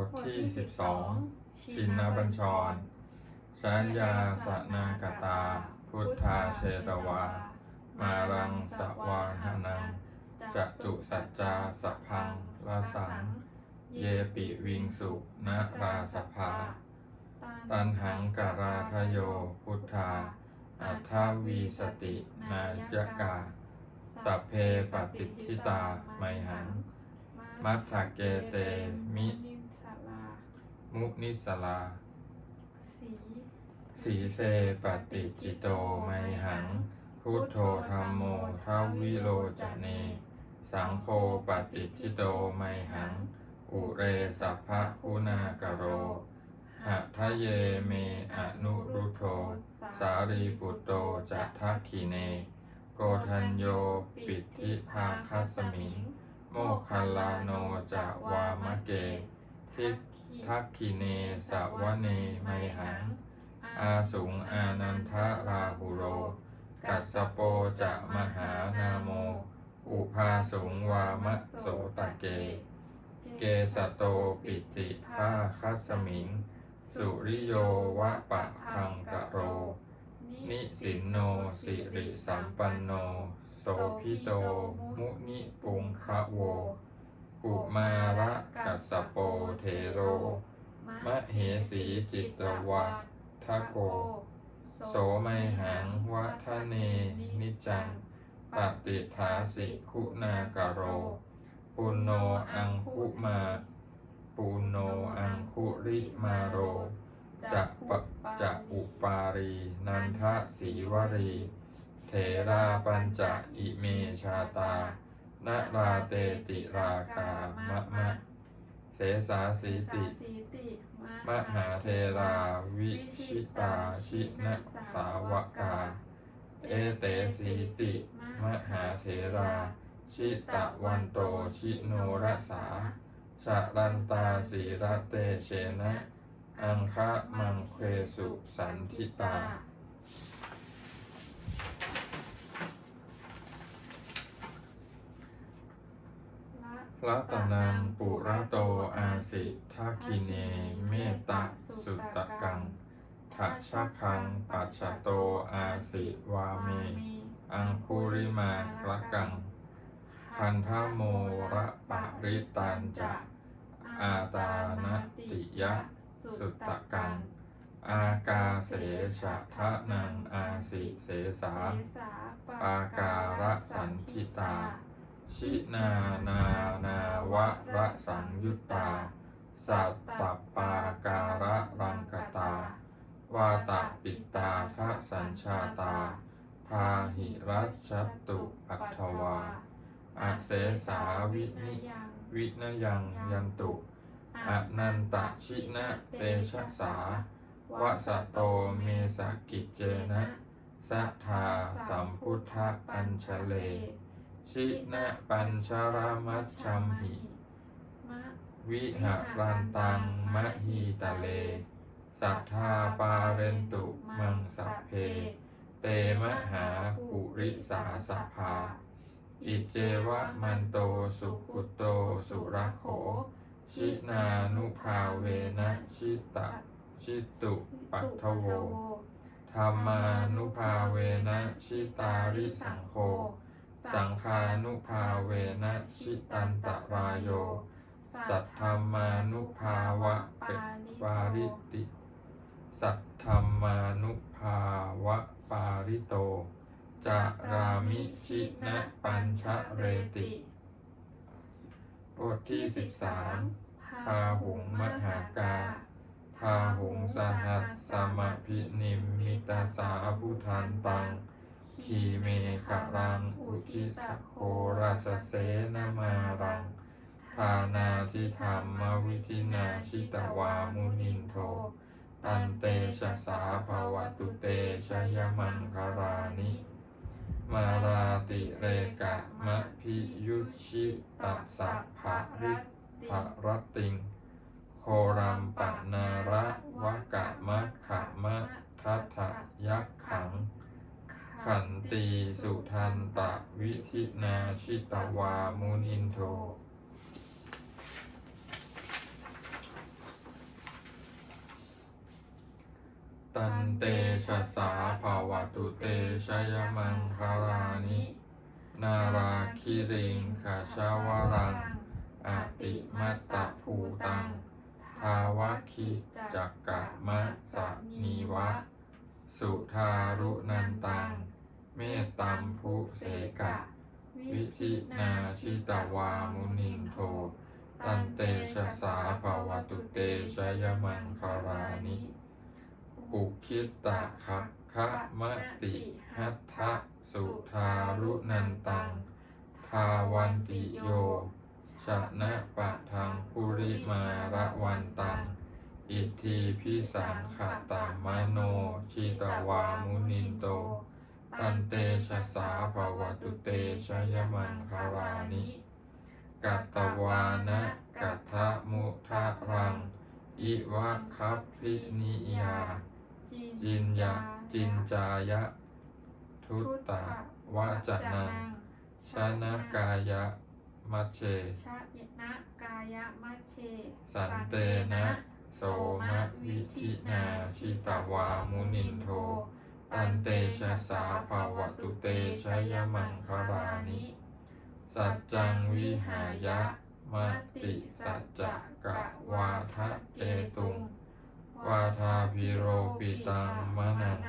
บทที่ 12 ชินบัญชร ชัญญาสนากตา พุทธาเชตวา มารังสวาหานังจตุสัจจาสพพังลาสัง เยปิวิงสุนราสภา ตันหังการาทโย พุทธา อัทธวีสติ นายกา สัพเพปฏิทิตาไมหัง มัทธเกเตมิ มุนิสลา สีสีเสปฏิจิโตไมหัง พุทโธธรรมโมทวิโรจเน สังโฆปฏิทิโตไมหัง อุเรสัพพะคุณากโรหะทะเยเมอนุรุโธสารีปุตโตจะทักขิเน โกทัญโยปิทิภาคัสมิงโมคคัลลาโนจะวามะเก ทิ ทักขิเนสวะเนไมหัง อาสุงอานันทราหุโร กัสสโปจะมหานาโม อุภาสุงวามะโสตะเก เกสโตปิติภาคัสมิง สุริโยวะปะทังกะโร นิสินโนสิริสัมปันโน โสพิโต มุนิปุงคะโว กุมาระกัสโปเทโร มะเหสีจิตวัทโก โสไมหังวะทเนนิจังปฏิทาสิคุณากโร ปุโนอังคุมา ปุโนอังคุริมาโร จะปะจะอุปารี นันทสีวรีเถราปัญจะอิเมชาตา นาราเตติรากามะมะ เสสาสีติ มหาเทราวิชิตาชินะสาวกา เอเตสีติ มหาเทรา ชิตะวันโตชิโนรสาชะรันตาสีระเตเชนะ อังคะมังเควสุสันทิตา รัตนังปุระโตอาสิทักขิเน เมตตาสุตตะกังทัชคังปัจฉโตอาสิวาเม อังคุริมาคละกัง คันทโมระปะริตันจะอาตานติยะ สุตตะกัง อากาเสชะทะนังอาสิเสสาปาการะสันทิตา ชินานานาวะระสังยุตตา สัตตปาการะรังกตา วาตาปิตาทะสัญชาตา พาหิรัชตุอัตถวาอาเสสาวินิวินยังยันตุอนันตชินะเตชะสาวะสะโตเมสกิจเจนะสัทธาสัมพุทธปัญชเล ชินะปัญชรามัชชัมหิ วิหารันตังมะฮีตะเล สัทธาปาเรนตุมังสัพเพ เตมหาปุริสาสภา อิเจวะมันโตสุขุโตสุรโข ชินานุภาเวนะชิตะชิตุปัทโวธรรมานุภาเวนะชิตาริสังโฆ สังฆานุภาเวนะชิตันตรายโย สัทธรรมานุภาวะเปปาริติ สัทธรรมานุภาวะปาริโตจารามิชินะปัญชเรติบทที่สิบสามพาหุงมหากาพาหุงสหัสสมพินิมมิตาสาพุทันตัง ขีเมขรังอุทิสโคราสเสนามารังทานาทิธรรมวิธินาชิตวามุนินโท ตันเตชะสาภาวตุเตชยมังคารานิมาราติเรกะมะพิยุชิตะสัพพะริภรติง โครัมปะนาระวะกะมะขะมะทัตถะยักขัง ขันตีสุทันตะวิธินาชิตวามูนินโทตันเตชะสาภาวตุเตชยมังคารานิ นาราคิริงขาชาวรังอติมาตภูตังทาวะคิจักกะมะสะนีวะ สุทารุนันตัง เมตตัมภุเสกะ วิธินาชิตวามุนินโท ตันเตชะสาภาวตุเตชยมังคารานิ อุคิตะคักคะมะติหัตถะสุทารุนันตัง ทาวันติโยชนะปะทังคุริมาระวันตัง อิทธิพิสังขตามโน ชิตวามุนินโต ตันเตชะสาภาวตุเตชยมังคารานิกัตตวานะกัตถะมุทะรัง อิวะคัพพินิยา จินยะจินจายะ ทุตตะวะจะนังชนะกายะมัชเชชะยนะกายะมัชเช สันเตนะ โสมะวิธินาชิตวามุนินโท ตันเตชะสาภาวตุเตชยมังคารานิ สัจจังวิหายะมติสัจจะกะวาทะเกตุง วาทาพิโรปิตังมะนัง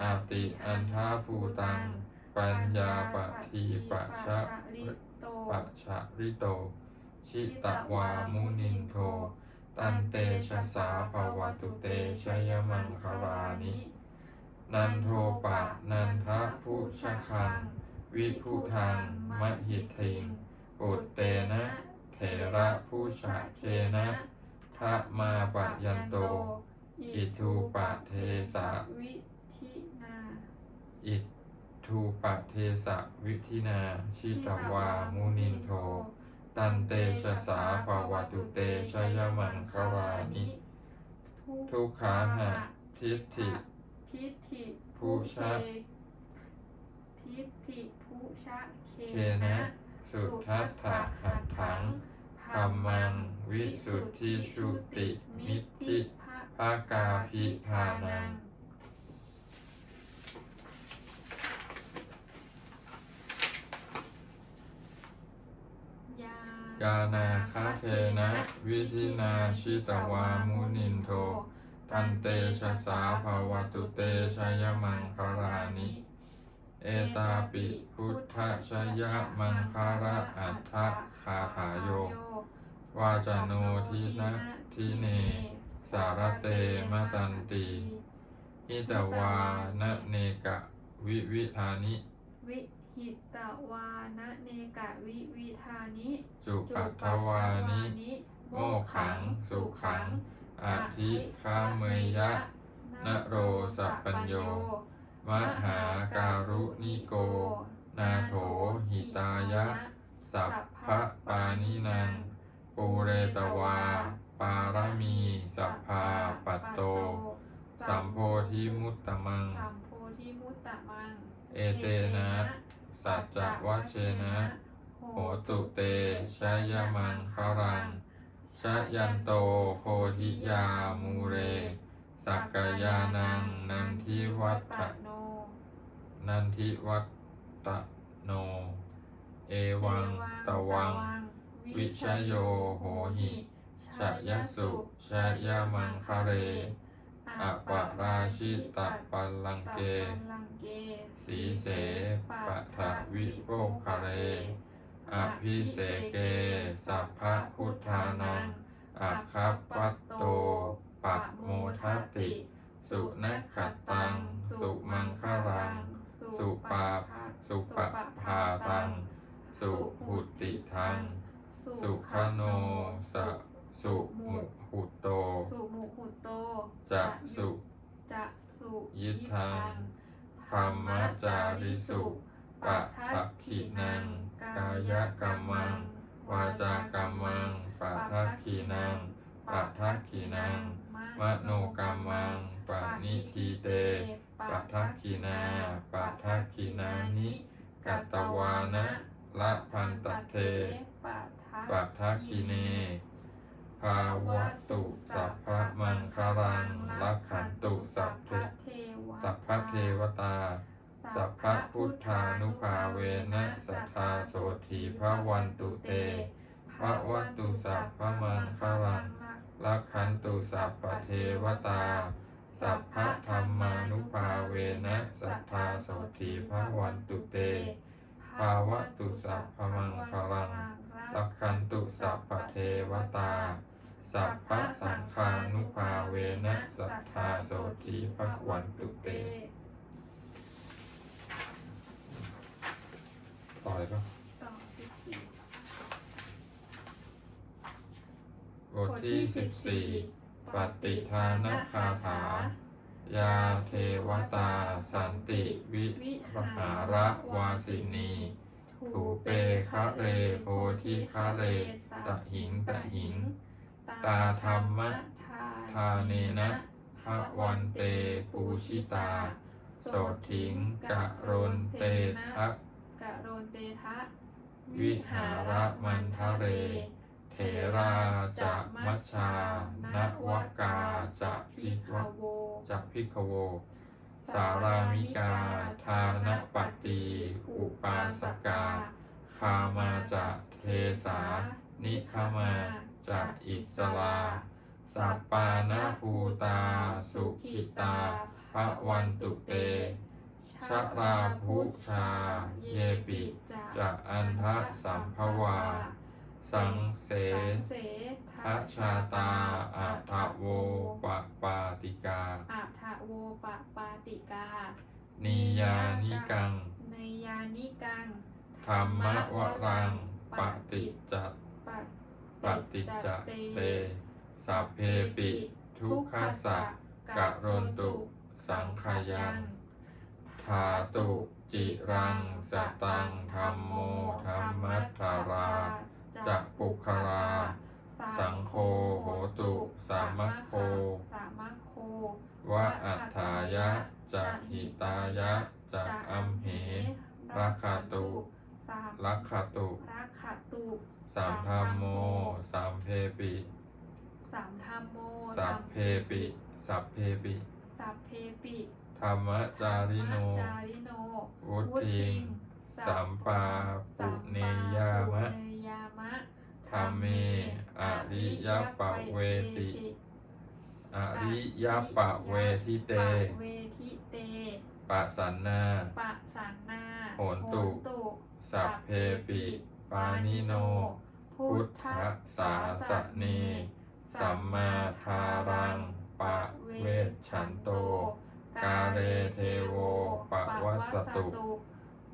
อาติอันทาภูตัง ปัญญาปทีปะชะปัจฉริโต ชิตวามุนินโท ตันเตชะสาภาวตุเตชยมังคารานิ นันโทปะนันทะพุชะคัง วิพุทังมหิทิงปุตเตนะเถระผู้ชะเคนะทะมาปะยันโต อิทูปะเทสะวิธินาอิทูปะเทสะวิธินา ชิตวามุนินโท ตันเตชะสาภาวตุเตชยมังคารานิทุกขาหะทิฏฐิทิฏฐิผู้ชะทิฏฐิผู้ชะเคเคนะสุทัตถะหัตถังธรรมังวิสุทธิชุติมิทธิภากาภิทานัง ยายานาคาเทนะวิธินาชิตวามุนินโทตันเตชะสาภาวตุเตชยมังคารานิเอตาปิพุทธชยมังคาระอัฏฐคาถาโยวาจโนทินะทิเน สารเตมตันติหิตวานะเนกะวิวิธานิวิ หิตวานะเนกะวิวิธานิ จุปัทวานิ โมขัง สุขังอาทิคาเมยยะนโรสัพปัญโย มหาการุณิโก นาโถหิตายะ สัพพะปานินังปูเรตวา ปารมี สัพพาปัตโต สัมโพธิมุตตมังสัมโพธิมุตตะมังเอเตนะ สัจจวัชเชนะโหตุเตชยมังคารังชยันโตโพธิยามูเร สักกายานังนันทิวัตตโนนันทิวัตตโน เอวังตวัง วิชโยโหหิชยสุชยมังคเร อปะราชิตะปัลลังเกลังเก สีเสปะทะวิโภคะเร อภิเสเก สัพพะพุทธานังอัคคัปปัตโต ปัตโมทัตติสุนัขขัตตัง สุมังคารัง สุปาสุปะพาตัง สุหุติทัง สุขโนสะ สุมุหุตโต สุมุหุโต จะสุ จะสุยิทังธรรมจาริสุปะทักขินัง กายกรรมัง วาจากรรมังปะทักขินังปะทักขินัง มโนกรรมังปะนิทีเตปะทักขินาปะทักขินานิกัตตวานะละพันตเทปัทปะทักขิเน ภาวะตุสัพพะมังคารังรักขันตุสัพเทวสัพพะเทวตา สัพพะพุทธานุภาเวนะสัทธาโสธีพระวันตุเตพระวัตตุสัพพะมังคารังรักขันตุสัพพะเทวตา สัพพะธรรมานุภาเวนะสัทธาโสธีพระวันตุเตภาวะตุสัพพะมังคารังรักขันตุสัพพะเทวตา สัพพะสังฆานุภาเวนะสัทธาโสธีพระวันตุเต ต่อเลยปะต่อสิบสี่บทที่สิบสี่ปฏิทานคาถายาเทวตาสันติวิรหาระวาสินีถูเปคะเรโพธิคะเรตะหิงตะหิง ตาธรรมะทาเนนะพระวันเตปูชิตา โสถิงกะโรนเตทะกะโรนเตทะวิหารมันทะเร เถราจะมัชชานวกาจะพิกโวจะพิกโว สารามิกา ทานปฏิอุปาสกา คามาจะเทสา นิคามา จะอิสลา สัปปานาภูตา สุขิตาพระวันตุเตชราภุชา เยปิจะอันทะสัมภวา สังเสเสทะชาตาอัทะโวปะปาติกาอาทะโวปะปาติกา นิยานิกังในยานิกัง ธรรมวรังปฏิจัตปะ ปฏิจจเตสัพเพปิ ทุกขสะกะโรนตุสังขยังทาตุจิรังสตังธรรมโมธรรมัทธาราจะปุคลาสังโฆโหตุสามัคโคสามัคโควะอัฏฐายะจะหิตายะจะอัมเหรักขตุสามลักขตุ รักขตุสามธรรมโม สามเพปิ สามธรรมโมสัพเพปิ สัพเพปิ สัพเพปิธรรมจาริโน จาริโนวุทิงสัมปาปุเนยามะเนยามะธรรมเม อริยปะเวติ อริยปะเวทิเต ปะเวทิเตปะสันนา ปะสันนาโหนตุตุ สัพเพปิปานิโน พุทธสาสเน สัมมาทารัง ปะเวชฉันโต กาเรเทโวปะวัสตุ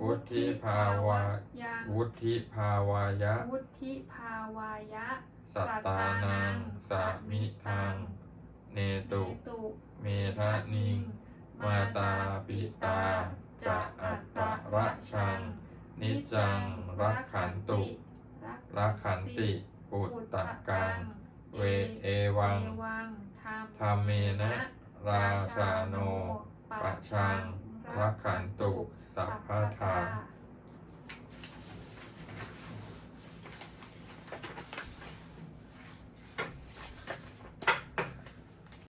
วุธิภาวะยังวุธิภาวายะ วุธิภาวายะ สัตตานังสามิทัง เนตุตุ เมทะนิง มาตาปิตาจะอัตตะระชัง นิจังรักขันตุรักขันติปุตตะกัง เวเอวังธรรมเมนะ ราชาโนปะชังรักขันตุสัพพทา